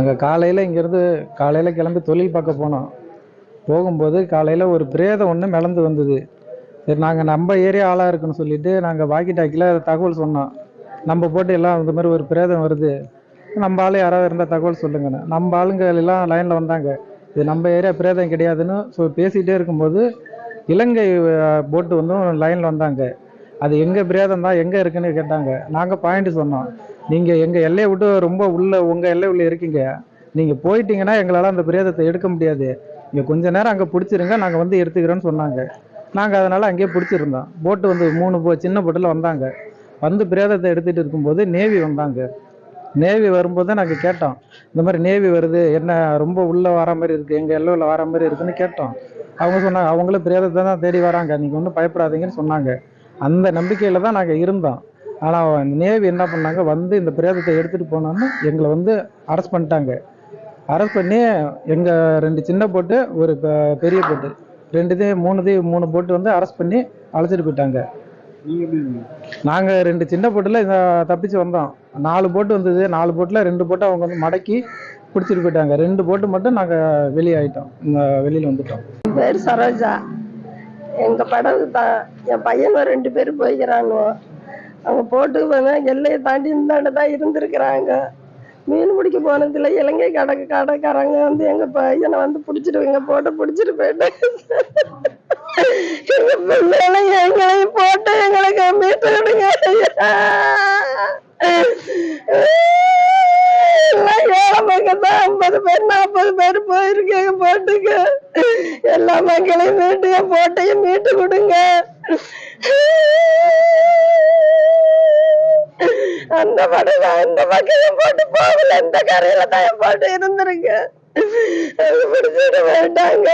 நாங்கள் காலையில் இங்கேருந்து காலையில் கிளம்பி தொழில் பார்க்க போனோம். போகும்போது காலையில் ஒரு பிரேதம் ஒன்று மிளந்து வந்தது. சரி நாங்கள் நம்ம ஏரியா ஆளாக இருக்குன்னு சொல்லிட்டு நாங்கள் வாக்கி டாக்கியில் தகவல் சொன்னோம். நம்ம போட்டு எல்லாம் இந்த மாதிரி ஒரு பிரேதம் வருது. நம்ம ஆளு யாராவது இருந்தால் தகவல் சொல்லுங்கன்னு. நம்ம ஆளுங்க எல்லாம் லைனில் வந்தாங்க. இது நம்ம ஏரியா பிரேதம் கிடையாதுன்னு ஸோ பேசிகிட்டே இருக்கும்போது இலங்கை போட்டு வந்து லைனில் வந்தாங்க. அது எங்கள் பிரேதம் தான் எங்கே இருக்குன்னு கேட்டாங்க. நாங்கள் பாயிண்ட் சொன்னோம். நீங்கள் எங்கள் எல்லையை விட்டு ரொம்ப உள்ள உங்கள் எல்லை உள்ள இருக்கீங்க. நீங்கள் போயிட்டீங்கன்னா எங்களால் அந்த பிரேதத்தை எடுக்க முடியாது. இங்கே கொஞ்ச நேரம் அங்கே பிடிச்சிருங்க நாங்கள் வந்து எடுத்துக்கிறோன்னு சொன்னாங்க. நாங்கள் அதனால் அங்கேயே பிடிச்சிருந்தோம். போட்டு வந்து மூணு போ சின்ன போட்டில் வந்தாங்க. வந்து பிரேதத்தை எடுத்துகிட்டு இருக்கும்போது நேவி வந்தாங்க. நேவி வரும்போது நாங்கள் கேட்டோம் இந்த மாதிரி நேவி வருது என்ன ரொம்ப உள்ளே வர மாதிரி இருக்குது எங்கள் எல்லையில் வர மாதிரி இருக்குன்னு கேட்டோம். அவங்க சொன்னாங்க அவங்களும் பிரேதத்தை தான் தேடி வராங்க நீங்கள் ஒன்றும் பயப்படாதீங்கன்னு சொன்னாங்க. அந்த நம்பிக்கையில் தான் நாங்கள் இருந்தோம். ஆனால் நேவி என்ன பண்ணாங்க? வந்து இந்த பிரேதத்தை எடுத்துகிட்டு போனோன்னு எங்களை வந்து அரெஸ்ட் பண்ணிட்டாங்க. அரெஸ்ட் பண்ணி எங்கள் ரெண்டு சின்ன போட்டு ஒரு பெரிய போட்டு ரெண்டுத்தையும் மூணுத்தையும் மூணு போட்டு வந்து அரெஸ்ட் பண்ணி அழைச்சிட்டு போயிட்டாங்க? நாங்கள் ரெண்டு சின்ன போட்டில் இந்த தப்பிச்சு வந்தோம். நாலு போட்டு வந்தது. நாலு போட்டில் ரெண்டு போட்டு அவங்க வந்து மடக்கி பிடிச்சிட்டு போயிட்டாங்க. ரெண்டு போட்டு மட்டும் நாங்கள் வெளியே ஆயிட்டோம் இங்க வெளியில் வந்துட்டோம். பேர் சரோஜா. எங்க படகு தான் என் பையனும் ரெண்டு பேரும் போய்க்கிறானுவோ. அவங்க போட்டு வந்து எல்லையை தாண்டி இந்தாண்ட தான் இருந்திருக்கிறாங்க. மீன் பிடிக்க போனதுல இலங்கை கடக்கு கடைக்காரங்க வந்து எங்க பையனை வந்து பிடிச்சிட்டு எங்க போட்டு பிடிச்சிட்டு போயிட்டேன் எங்க பிள்ளைகளை எங்களையும் போட்டு எங்களுக்கு மீட்டு விடுங்க ஏழை மக்கள் தான் ஐம்பது பேர் நாற்பது பேர் போயிருக்கேங்க போட்டுங்க எல்லா மக்களையும் மீட்டு என் போட்டையும் மீட்டு கொடுங்க. அந்த படம் அந்த பக்கம் போட்டு போகல இந்த கரையில தான் என் போட்டு இருந்திருக்கு. அது பிடிச்சிட்டு போயிட்டாங்க